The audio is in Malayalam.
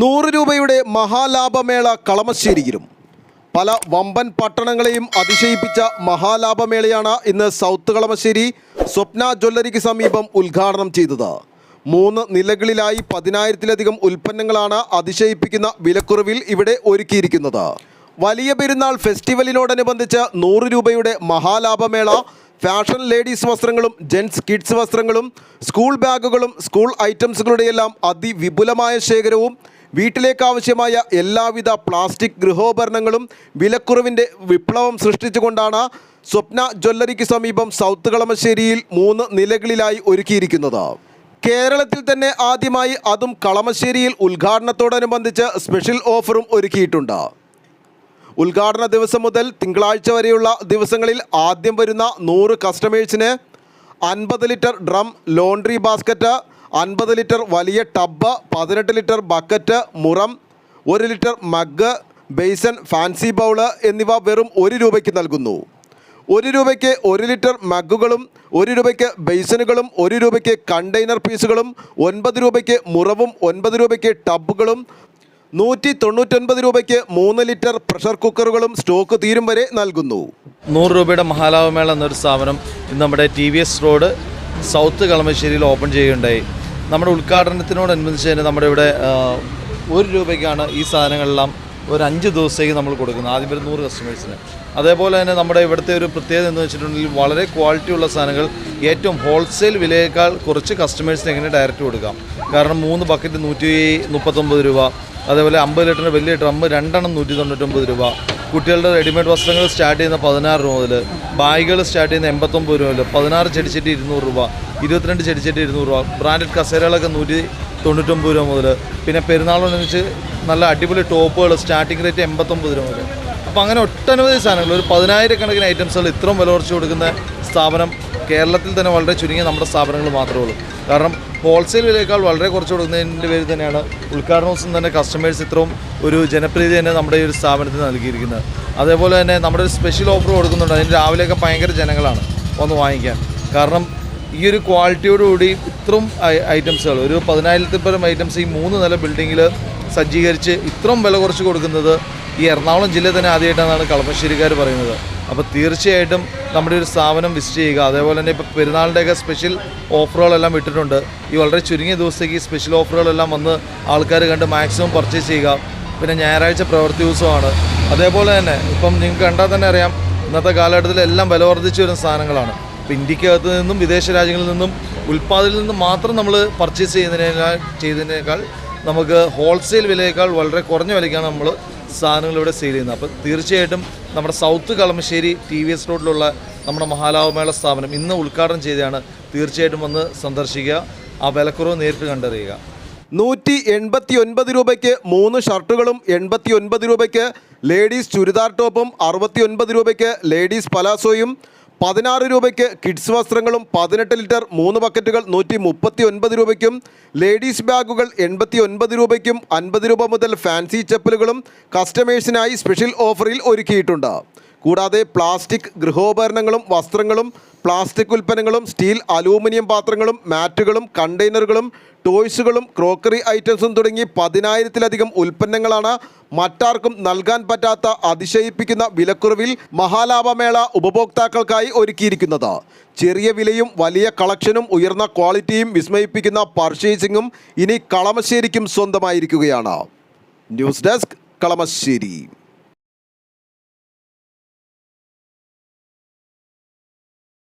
നൂറ് രൂപയുടെ മഹാലാഭമേള കളമശ്ശേരിയിലും. പല വമ്പൻ പട്ടണങ്ങളെയും അതിശയിപ്പിച്ച മഹാലാഭമേളയാണ് ഇന്ന് സൗത്ത് കളമശ്ശേരി സ്വപ്ന ജ്വല്ലറിക്ക് സമീപം ഉദ്ഘാടനം ചെയ്തത്. മൂന്ന് നിലകളിലായി പതിനായിരത്തിലധികം ഉൽപ്പന്നങ്ങളാണ് അതിശയിപ്പിക്കുന്ന വിലക്കുറവിൽ ഇവിടെ ഒരുക്കിയിരിക്കുന്നത്. വലിയ പെരുന്നാൾ ഫെസ്റ്റിവലിനോടനുബന്ധിച്ച് നൂറ് രൂപയുടെ മഹാലാഭമേള ഫാഷൻ ലേഡീസ് വസ്ത്രങ്ങളും ജെൻസ് കിഡ്സ് വസ്ത്രങ്ങളും സ്കൂൾ ബാഗുകളും സ്കൂൾ ഐറ്റംസുകളുടെയെല്ലാം അതിവിപുലമായ ശേഖരവും വീട്ടിലേക്ക് ആവശ്യമായ എല്ലാവിധ പ്ലാസ്റ്റിക് ഗൃഹോപകരണങ്ങളും വിലക്കുറവിന്റെ വിപ്ലവം സൃഷ്ടിച്ചുകൊണ്ടാണ് സ്വപ്ന ജ്വല്ലറിക്ക് സമീപം സൗത്ത് കളമശ്ശേരിയിൽ മൂന്ന് നിലകളിലായി ഒരുക്കിയിരിക്കുന്നത്. കേരളത്തിൽ തന്നെ ആദ്യമായി അതും കളമശ്ശേരിയിൽ ഉദ്ഘാടനത്തോടനുബന്ധിച്ച് സ്പെഷ്യൽ ഓഫറും ഒരുക്കിയിട്ടുണ്ട്. ഉദ്ഘാടന ദിവസം മുതൽ തിങ്കളാഴ്ച വരെയുള്ള ദിവസങ്ങളിൽ ആദ്യം വരുന്ന നൂറ് കസ്റ്റമേഴ്സിന് അൻപത് ലിറ്റർ ഡ്രം ലോണ്ട്രി ബാസ്ക്കറ്റ് അൻപത് ലിറ്റർ വലിയ ടബ്ബ് പതിനെട്ട് ലിറ്റർ ബക്കറ്റ് മുറം ഒരു litre mug basin fancy bowl എന്നിവ വെറും ഒരു രൂപയ്ക്ക് നൽകുന്നു. ഒരു രൂപയ്ക്ക് ഒരു ലിറ്റർ മഗ്ഗുകളും ഒരു രൂപയ്ക്ക് ബേസനുകളും ഒരു രൂപയ്ക്ക് കണ്ടെയ്നർ പീസുകളും ഒൻപത് രൂപയ്ക്ക് മുറവും ഒൻപത് രൂപയ്ക്ക് ടബുകളും നൂറ്റി തൊണ്ണൂറ്റൊൻപത് രൂപയ്ക്ക് മൂന്ന് ലിറ്റർ പ്രഷർ കുക്കറുകളും സ്റ്റോക്ക് തീരും വരെ നൽകുന്നു. നൂറ് രൂപയുടെ മഹാലാഭമേള എന്നൊരു സ്ഥാപനം ഇന്ന് നമ്മുടെ T V S road south കളമശ്ശേരിയിൽ open ചെയ്യുകയുണ്ടായി. നമ്മുടെ ഉദ്ഘാടനത്തിനോടനുബന്ധിച്ച് തന്നെ നമ്മുടെ ഇവിടെ ഒരു രൂപയ്ക്കാണ് ഈ സാധനങ്ങളെല്ലാം ഒരു അഞ്ച് ദിവസത്തേക്ക് നമ്മൾ കൊടുക്കുന്നത്. ആദ്യം ഒരു നൂറ് കസ്റ്റമേഴ്സിന് അതേപോലെ തന്നെ നമ്മുടെ ഇവിടുത്തെ ഒരു പ്രത്യേകത എന്ന് വെച്ചിട്ടുണ്ടെങ്കിൽ വളരെ ക്വാളിറ്റി ഉള്ള സാധനങ്ങൾ ഏറ്റവും ഹോൾസെയിൽ വിലയേക്കാൾ കുറച്ച് കസ്റ്റമേഴ്സിന് എങ്ങനെ ഡയറക്റ്റ് കൊടുക്കാം. കാരണം മൂന്ന് ബക്കറ്റ് നൂറ്റി മുപ്പത്തൊമ്പത് രൂപ അതേപോലെ അമ്പത് ലിറ്ററിന്റെ വലിയ ഡ്രമ്മ് രണ്ടെണ്ണം നൂറ്റി തൊണ്ണൂറ്റൊമ്പത് രൂപ. കുട്ടികളുടെ റെഡിമെയ്ഡ് വസ്ത്രങ്ങൾ സ്റ്റാർട്ട് ചെയ്യുന്ന പതിനാറ് രൂപ മുതൽ ബാഗുകൾ സ്റ്റാർട്ട് ചെയ്യുന്ന എൺപത്തൊമ്പത് രൂപ മുതൽ പതിനാറ് ചെടിച്ചട്ടി ഇരുന്നൂറ് രൂപ ഇരുപത്തിരണ്ട് ചെടിച്ചട്ടി ഇരുന്നൂറ് രൂപ. ബ്രാൻഡഡ് കസേരകളൊക്കെ നൂറ്റി തൊണ്ണൂറ്റൊമ്പത് രൂപ മുതൽ പിന്നെ പെരുന്നാളനുസരിച്ച് നല്ല അടിപൊളി ടോപ്പുകൾ സ്റ്റാർട്ടിംഗ് റേറ്റ് എൺപത്തൊമ്പത് രൂപ മുതൽ അപ്പോൾ അങ്ങനെ ഒട്ടനവധി സാധനങ്ങൾ ഒരു പതിനായിരക്കണക്കിന് ഐറ്റംസുകൾ ഇത്രയും വില കുറച്ച് കൊടുക്കുന്ന സ്ഥാപനം കേരളത്തിൽ തന്നെ വളരെ ചുരുങ്ങിയ നമ്മുടെ സ്ഥാപനങ്ങൾ മാത്രമേ ഉള്ളൂ. കാരണം ഹോൾസെയിൽ വിലയേക്കാൾ വളരെ കുറച്ച് കൊടുക്കുന്നതിന്റെ പേരിൽ തന്നെയാണ് ഉദ്ഘാടന ദിവസം തന്നെ കസ്റ്റമേഴ്സ് ഇത്രയും ഒരു ജനപ്രീതി തന്നെ നമ്മുടെ ഈ ഒരു സ്ഥാപനത്തിന് നൽകിയിരിക്കുന്നത്. അതേപോലെ തന്നെ നമ്മുടെ ഒരു സ്പെഷ്യൽ ഓഫർ കൊടുക്കുന്നുണ്ട്. അതിന് രാവിലെയൊക്കെ ഭയങ്കര ജനങ്ങളാണ് വന്ന് വാങ്ങിക്കാൻ. കാരണം ഈ ഒരു ക്വാളിറ്റിയോടുകൂടി ഇത്രയും ഐറ്റംസുകൾ ഒരു പതിനായിരത്തിൽ പരം ഐറ്റംസ് ഈ മൂന്ന് നില ബിൽഡിങ്ങിൽ സജ്ജീകരിച്ച് ഇത്രയും വില കുറച്ച് കൊടുക്കുന്നത് ഈ എറണാകുളം ജില്ലയിൽ തന്നെ ആദ്യമായിട്ടാണ് കളമശ്ശേരിക്കാർ പറയുന്നത്. അപ്പോൾ തീർച്ചയായിട്ടും നമ്മുടെ ഒരു സ്ഥാപനം വിസിറ്റ് ചെയ്യുക. അതേപോലെ തന്നെ ഇപ്പോൾ പെരുന്നാളിന്റെയൊക്കെ സ്പെഷ്യൽ ഓഫറുകളെല്ലാം ഇട്ടിട്ടുണ്ട് ഈ വളരെ ചുരുങ്ങിയ ദിവസത്തേക്ക് ഈ സ്പെഷ്യൽ ഓഫറുകളെല്ലാം വന്ന് ആൾക്കാർ കണ്ട് മാക്സിമം പർച്ചേസ് ചെയ്യുക. പിന്നെ ഞായറാഴ്ച പ്രവൃത്തി ദിവസമാണ്. അതേപോലെ തന്നെ ഇപ്പം നിങ്ങൾക്ക് കണ്ടാൽ തന്നെ അറിയാം ഇന്നത്തെ കാലഘട്ടത്തിൽ എല്ലാം വില വർദ്ധിച്ചു വരുന്ന സാധനങ്ങളാണ്. ഇപ്പോൾ ഇന്ത്യക്കകത്ത് നിന്നും വിദേശ രാജ്യങ്ങളിൽ നിന്നും ഉൽപ്പാദനത്തിൽ നിന്നും മാത്രം നമ്മൾ പർച്ചേസ് ചെയ്യുന്നതിനേക്കാൾ ചെയ്തതിനേക്കാൾ നമുക്ക് ഹോൾസെയിൽ വിലയേക്കാൾ വളരെ കുറഞ്ഞ വിലയ്ക്കാണ് നമ്മൾ സാധനങ്ങൾ ഇവിടെ സെയിൽ ചെയ്യുന്നത്. അപ്പോൾ തീർച്ചയായിട്ടും നമ്മുടെ south Kalamassery T V S റോഡിലുള്ള നമ്മുടെ മഹാലാവമേള സ്ഥാപനം ഇന്ന് ഉദ്ഘാടനം ചെയ്തതാണ് തീർച്ചയായിട്ടും വന്ന് സന്ദർശിക്കുക ആ വിലക്കുറവ് നേരിട്ട് കണ്ടറിയുക. നൂറ്റി എൺപത്തി ഒൻപത് രൂപയ്ക്ക് മൂന്ന് ഷർട്ടുകളും എൺപത്തി ഒൻപത് രൂപയ്ക്ക് ലേഡീസ് ചുരിദാർ ടോപ്പും അറുപത്തി ഒൻപത് രൂപയ്ക്ക് ലേഡീസ് പലാസോയും പതിനാറ് രൂപയ്ക്ക് കിഡ്സ് വസ്ത്രങ്ങളും പതിനെട്ട് ലിറ്റർ മൂന്ന് ബക്കറ്റുകൾ നൂറ്റി മുപ്പത്തി ഒൻപത് രൂപയ്ക്കും ലേഡീസ് ബാഗുകൾ എൺപത്തി ഒൻപത് രൂപയ്ക്കും അൻപത് രൂപ മുതൽ ഫാൻസി ചെപ്പലുകളും കസ്റ്റമേഴ്സിനായി സ്പെഷ്യൽ ഓഫറിൽ ഒരുക്കിയിട്ടുണ്ട്. കൂടാതെ പ്ലാസ്റ്റിക് ഗൃഹോപകരണങ്ങളും വസ്ത്രങ്ങളും പ്ലാസ്റ്റിക് ഉൽപ്പന്നങ്ങളും സ്റ്റീൽ അലൂമിനിയം പാത്രങ്ങളും മാറ്റുകളും കണ്ടെയ്നറുകളും ടോയ്സുകളും ക്രോക്കറി ഐറ്റംസും തുടങ്ങി പതിനായിരത്തിലധികം ഉൽപ്പന്നങ്ങളാണ് മറ്റാർക്കും നൽകാൻ പറ്റാത്ത അതിശയിപ്പിക്കുന്ന വിലക്കുറവിൽ മഹാലാഭമേള ഉപഭോക്താക്കൾക്കായി ഒരുക്കിയിരിക്കുന്നത്. ചെറിയ വിലയും വലിയ കളക്ഷനും ഉയർന്ന ക്വാളിറ്റിയും വിസ്മയിപ്പിക്കുന്ന പർച്ചേസിംഗും ഇനി കളമശ്ശേരിക്കും സ്വന്തമായിരിക്കുകയാണ്. News desk Kalamassery.